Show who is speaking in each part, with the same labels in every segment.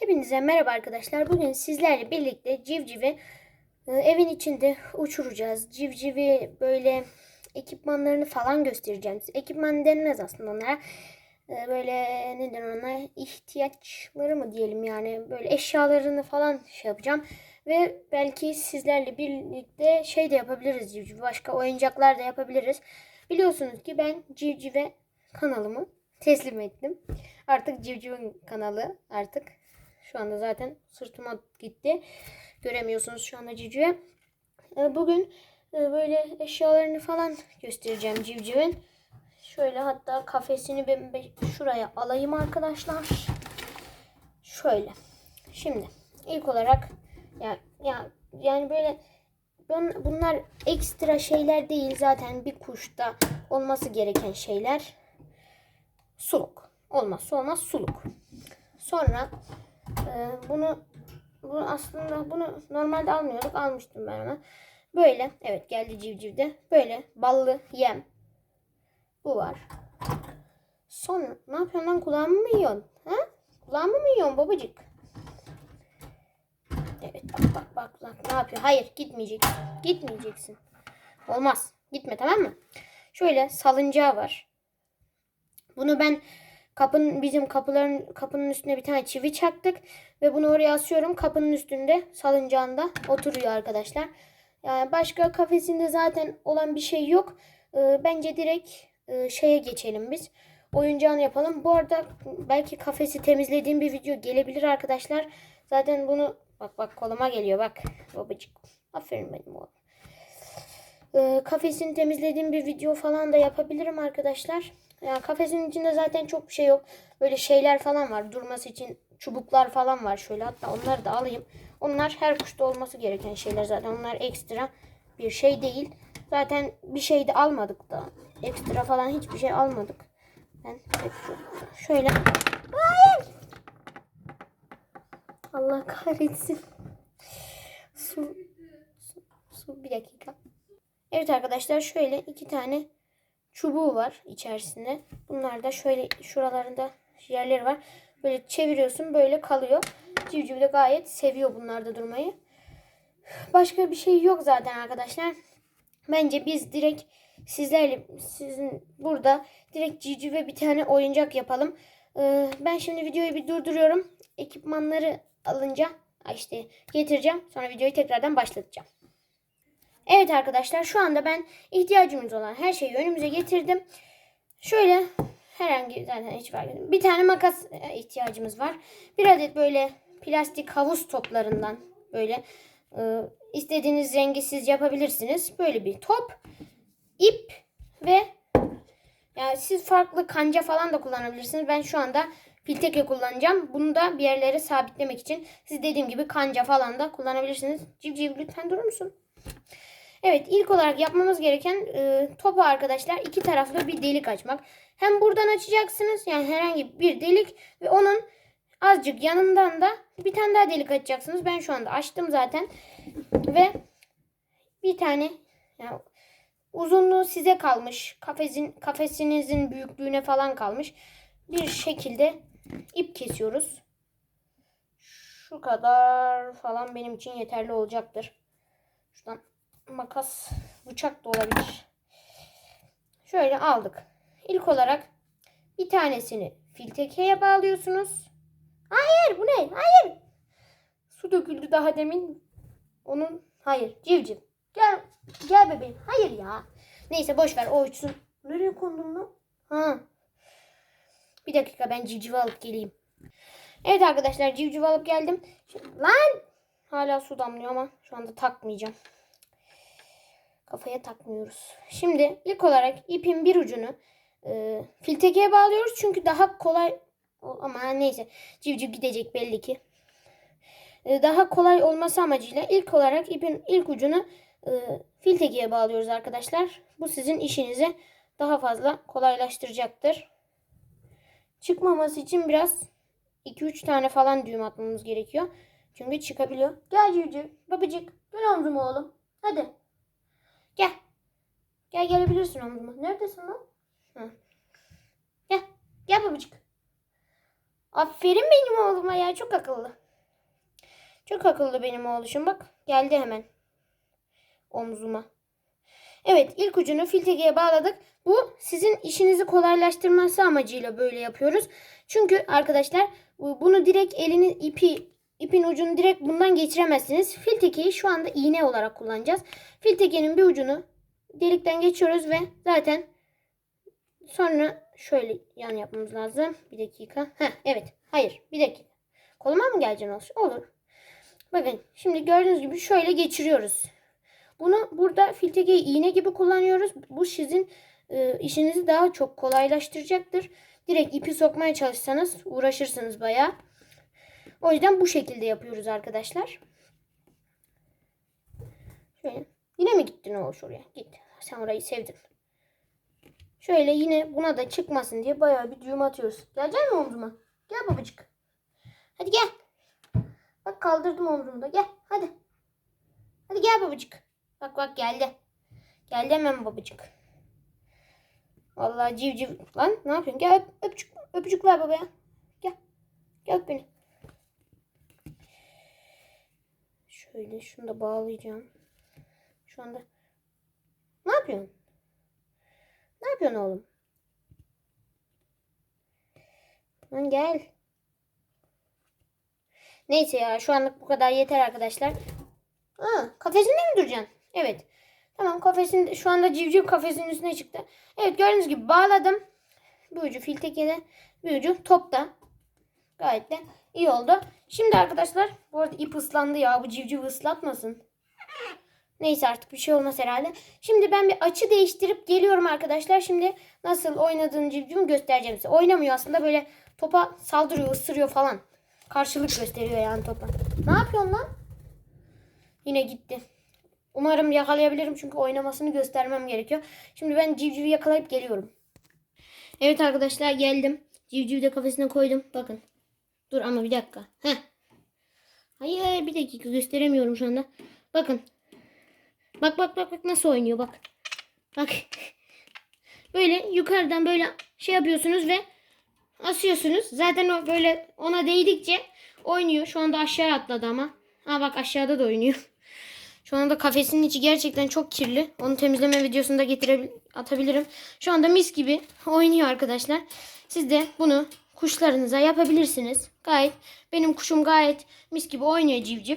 Speaker 1: Hepinize merhaba arkadaşlar. Bugün sizlerle birlikte civcivi e, evin içinde uçuracağız. Civcivi böyle ekipmanlarını falan göstereceğim. Ekipman denmez aslında onlara. E, Böyle neden ona ihtiyaçları mı diyelim yani böyle eşyalarını falan şey yapacağım. Ve belki sizlerle birlikte şey de yapabiliriz civcivi. Başka oyuncaklar da yapabiliriz. Biliyorsunuz ki ben civcive kanalımı teslim ettim. Artık civcivin kanalı artık. Şu anda zaten sırtıma gitti. Göremiyorsunuz şu anda civcive. Ee, Bugün e, böyle eşyalarını falan göstereceğim civcivin. Şöyle hatta kafesini ben şuraya alayım arkadaşlar. Şöyle. Şimdi ilk olarak ya ya yani böyle bun- bunlar ekstra şeyler değil zaten bir kuşta olması gereken şeyler. Suluk. Olmazsa olmaz suluk. Sonra e, bunu bu aslında bunu normalde almıyorduk. Almıştım ben ona. Böyle evet geldi civcivde. Böyle ballı yem. Bu var. Sonra ne yapıyorsun lan kulağımı mı yiyorsun? Ha? Kulağımı mı yiyorsun babacık? Evet bak bak bak bak ne yapıyor? Hayır gitmeyeceksin. Gitmeyeceksin. Olmaz. Gitme tamam mı? Şöyle salıncağı var. Bunu ben kapının bizim kapıların kapının üstüne bir tane çivi çaktık ve bunu oraya asıyorum. Kapının üstünde salıncağında oturuyor arkadaşlar. Yani başka kafesinde zaten olan bir şey yok. Ee, bence direkt e, şeye geçelim biz. Oyuncağını yapalım. Bu arada belki kafesi temizlediğim bir video gelebilir arkadaşlar. Zaten bunu bak bak koluma geliyor bak babacık. Aferin benim oğlum. Ee, kafesini temizlediğim bir video falan da yapabilirim arkadaşlar. Yani kafesin içinde zaten çok bir şey yok. Böyle şeyler falan var. Durması için çubuklar falan var şöyle. Hatta onları da alayım. Onlar her kuşta olması gereken şeyler zaten. Onlar ekstra bir şey değil. Zaten bir şey de almadık da. Ekstra falan hiçbir şey almadık. Ben şöyle. Hayır. Allah kahretsin. Su, su, su bir dakika. Evet arkadaşlar şöyle iki tane çubuğu var içerisinde. Bunlar da şöyle şuralarında yerleri var. Böyle çeviriyorsun böyle kalıyor. Civciv de gayet seviyor bunlarda durmayı. Başka bir şey yok zaten arkadaşlar. Bence biz direkt sizlerle sizin burada direkt civcive bir tane oyuncak yapalım. Ee, ben şimdi videoyu bir durduruyorum. Ekipmanları alınca işte getireceğim. Sonra videoyu tekrardan başlatacağım. Evet arkadaşlar şu anda ben ihtiyacımız olan her şeyi önümüze getirdim. Şöyle herhangi zaten hiç etmiyor. Bir tane makas e, ihtiyacımız var. Bir adet böyle plastik havuz toplarından böyle e, istediğiniz rengi siz yapabilirsiniz. Böyle bir top, ip ve yani siz farklı kanca falan da kullanabilirsiniz. Ben şu anda pilteke kullanacağım. Bunu da bir yerlere sabitlemek için siz dediğim gibi kanca falan da kullanabilirsiniz. Civciv lütfen durur musun? Evet ilk olarak yapmamız gereken e, topu arkadaşlar iki taraflı bir delik açmak. Hem buradan açacaksınız yani herhangi bir delik ve onun azıcık yanından da bir tane daha delik açacaksınız. Ben şu anda açtım zaten ve bir tane yani uzunluğu size kalmış kafesin kafesinizin büyüklüğüne falan kalmış bir şekilde ip kesiyoruz. Şu kadar falan benim için yeterli olacaktır. Şuradan makas, bıçak da olabilir. Şöyle aldık. İlk olarak bir tanesini filtekeye bağlıyorsunuz. Hayır bu ne? Hayır. Su döküldü daha demin. Onun hayır civciv. Gel gel bebeğim. Hayır ya. Neyse boş ver o uçsun. Nereye kondun lan? Ha. Bir dakika ben civcivi alıp geleyim. Evet arkadaşlar civcivi alıp geldim. Şimdi, lan hala su damlıyor ama şu anda takmayacağım kafaya takmıyoruz. Şimdi ilk olarak ipin bir ucunu e, filtekeye bağlıyoruz çünkü daha kolay ama neyse civciv gidecek belli ki. E, daha kolay olması amacıyla ilk olarak ipin ilk ucunu e, filtekeye bağlıyoruz arkadaşlar. Bu sizin işinizi daha fazla kolaylaştıracaktır. Çıkmaması için biraz 2-3 tane falan düğüm atmamız gerekiyor. Çünkü çıkabiliyor. Gel civciv, babacık, gel omzuma oğlum. Hadi. Gel. Gel gelebilirsin omzuma. Neredesin lan? Hı. Gel. Gel babacık. Aferin benim oğluma ya çok akıllı. Çok akıllı benim oğluşum bak. Geldi hemen. Omzuma. Evet ilk ucunu filtegeye bağladık. Bu sizin işinizi kolaylaştırması amacıyla böyle yapıyoruz. Çünkü arkadaşlar bu- bunu direkt elini ipi ipin ucunu direkt bundan geçiremezsiniz. Filtekeyi şu anda iğne olarak kullanacağız. Filtekenin bir ucunu delikten geçiyoruz ve zaten sonra şöyle yan yapmamız lazım. Bir dakika. Heh, evet. Hayır. Bir dakika. Koluma mı geleceksin olsun? Olur. Bakın şimdi gördüğünüz gibi şöyle geçiriyoruz. Bunu burada filtekeyi iğne gibi kullanıyoruz. Bu sizin e, işinizi daha çok kolaylaştıracaktır. Direkt ipi sokmaya çalışsanız uğraşırsınız bayağı. O yüzden bu şekilde yapıyoruz arkadaşlar. Şöyle. Yine mi gittin o oraya? Git. Sen orayı sevdin. Şöyle yine buna da çıkmasın diye bayağı bir düğüm atıyoruz. Gelecek mi omzuma? Gel babacık. Hadi gel. Bak kaldırdım omzumda. Gel hadi. Hadi gel babacık. Bak bak geldi. Geldi hemen babacık. Vallahi civciv. Lan ne yapıyorsun? Gel öp, öpücük, öpücük ver babaya. Gel. Gel öp beni. Şöyle şunu da bağlayacağım. Şu anda. Ne yapıyorsun? Ne yapıyorsun oğlum? Lan gel. Neyse ya şu anlık bu kadar yeter arkadaşlar. Ha, kafesinde mi duracaksın? Evet. Tamam kafesin şu anda civciv kafesinin üstüne çıktı. Evet gördüğünüz gibi bağladım. Bir ucu fil tekede, bir ucu topta. Gayet de iyi oldu. Şimdi arkadaşlar bu arada ip ıslandı ya bu civciv ıslatmasın. Neyse artık bir şey olmaz herhalde. Şimdi ben bir açı değiştirip geliyorum arkadaşlar. Şimdi nasıl oynadığını civcivimi göstereceğim size. Oynamıyor aslında böyle topa saldırıyor, ısırıyor falan. Karşılık gösteriyor yani topa. Ne yapıyorsun lan? Yine gitti. Umarım yakalayabilirim çünkü oynamasını göstermem gerekiyor. Şimdi ben civcivi yakalayıp geliyorum. Evet arkadaşlar geldim. Civcivi de kafesine koydum. Bakın. Dur ama bir dakika. Heh. Hayır bir dakika gösteremiyorum şu anda. Bakın. Bak bak bak bak nasıl oynuyor bak. Bak. Böyle yukarıdan böyle şey yapıyorsunuz ve asıyorsunuz. Zaten o böyle ona değdikçe oynuyor. Şu anda aşağı atladı ama. Ha bak aşağıda da oynuyor. Şu anda kafesinin içi gerçekten çok kirli. Onu temizleme videosunu da getirebil atabilirim. Şu anda mis gibi oynuyor arkadaşlar. Siz de bunu kuşlarınıza yapabilirsiniz. Gayet benim kuşum gayet mis gibi oynuyor civciv.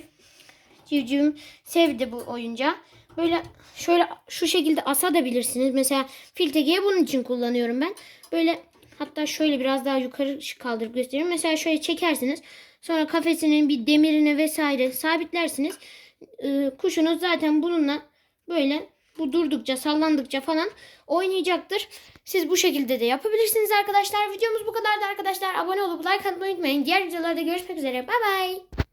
Speaker 1: Civcivim sevdi bu oyuncağı. Böyle şöyle şu şekilde asabilirsiniz. Mesela filtegeyi bunun için kullanıyorum ben. Böyle hatta şöyle biraz daha yukarı kaldırıp göstereyim. Mesela şöyle çekersiniz. Sonra kafesinin bir demirine vesaire sabitlersiniz. Ee, kuşunuz zaten bununla böyle bu durdukça sallandıkça falan oynayacaktır. Siz bu şekilde de yapabilirsiniz arkadaşlar. Videomuz bu kadardı arkadaşlar. Abone olup like atmayı unutmayın. Diğer videolarda görüşmek üzere. Bay bay.